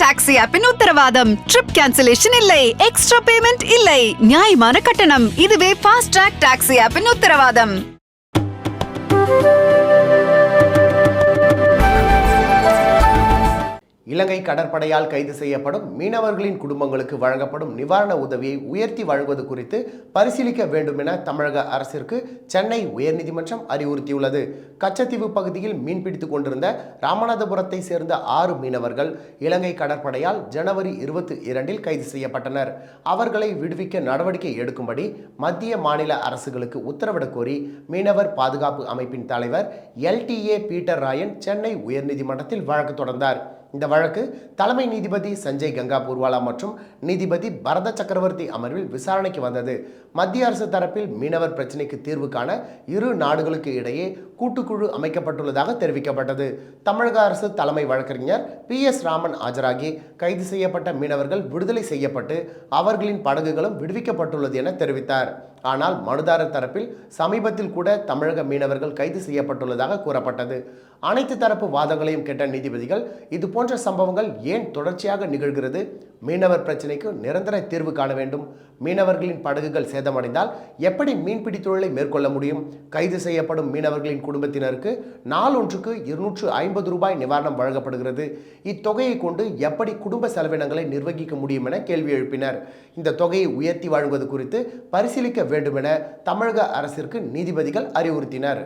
Taxi ஆப்பின் உத்தரவாதம். Trip cancellation இல்லை. எக்ஸ்ட்ரா பேமெண்ட் இல்லை. நியாயமான கட்டணம். இதுவே ஃபாஸ்ட் ட்ராக் டாக்ஸி ஆப்பின் உத்தரவாதம். இலங்கை கடற்படையால் கைது செய்யப்படும் மீனவர்களின் குடும்பங்களுக்கு வழங்கப்படும் நிவாரண உதவியை உயர்த்தி வழங்குவது குறித்து பரிசீலிக்க வேண்டும் என தமிழக அரசிற்கு சென்னை உயர்நீதிமன்றம் அறிவுறுத்தியுள்ளது. கச்சத்தீவு பகுதியில் மீன்பிடித்துக் கொண்டிருந்த ராமநாதபுரத்தை சேர்ந்த ஆறு மீனவர்கள் இலங்கை கடற்படையால் ஜனவரி இருபத்தி இரண்டில் கைது செய்யப்பட்டனர். அவர்களை விடுவிக்க நடவடிக்கை எடுக்கும்படி மத்திய மாநில அரசுகளுக்கு உத்தரவிட கோரி மீனவர் பாதுகாப்பு அமைப்பின் தலைவர் எல்டிஏ பீட்டர் ராயன் சென்னை உயர்நீதிமன்றத்தில் வழக்கு தொடர்ந்தார். இந்த வழக்கு தலைமை நீதிபதி சஞ்சய் கங்கா பூர்வாலா மற்றும் நீதிபதி பரத சக்கரவர்த்தி அமர்வில் விசாரணைக்கு வந்தது. மத்திய அரசு தரப்பில் மீனவர் பிரச்சினைக்கு தீர்வு காண இரு நாடுகளுக்கு இடையே கூட்டுக்குழு அமைக்கப்பட்டுள்ளதாக தெரிவிக்கப்பட்டது. தமிழக அரசு தலைமை வழக்கறிஞர் பி எஸ் ராமன் ஆஜராகி கைது செய்யப்பட்ட மீனவர்கள் விடுதலை செய்யப்பட்டு அவர்களின் படகுகளும் விடுவிக்கப்பட்டுள்ளது என தெரிவித்தார். ஆனால் மனுதாரர் தரப்பில் சமீபத்தில் கூட தமிழக மீனவர்கள் கைது செய்யப்பட்டுள்ளதாக கூறப்பட்டது. அனைத்து தரப்பு வாதங்களையும் கேட்ட நீதிபதிகள் இது போன்ற சம்பவங்கள் ஏன் தொடர்ச்சியாக நிகழ்கிறது? மீனவர் பிரச்சினைக்கு நிரந்தர தீர்வு காண வேண்டும். மீனவர்களின் படகுகள் சேதமடைந்தால் எப்படி மீன்பிடி தொழிலை மேற்கொள்ள முடியும்? கைது செய்யப்படும் மீனவர்களின் குடும்பத்தினருக்கு நாளொன்றுக்கு இருநூற்று ஐம்பது ரூபாய் நிவாரணம் வழங்கப்படுகிறது. இத்தொகையை கொண்டு எப்படி குடும்ப செலவினங்களை நிர்வகிக்க முடியும் என கேள்வி எழுப்பினர். இந்த தொகையை உயர்த்தி வழங்குவது குறித்து பரிசீலிக்க வேண்டும் என தமிழக அரசிற்கு நீதிபதிகள் அறிவுறுத்தினர்.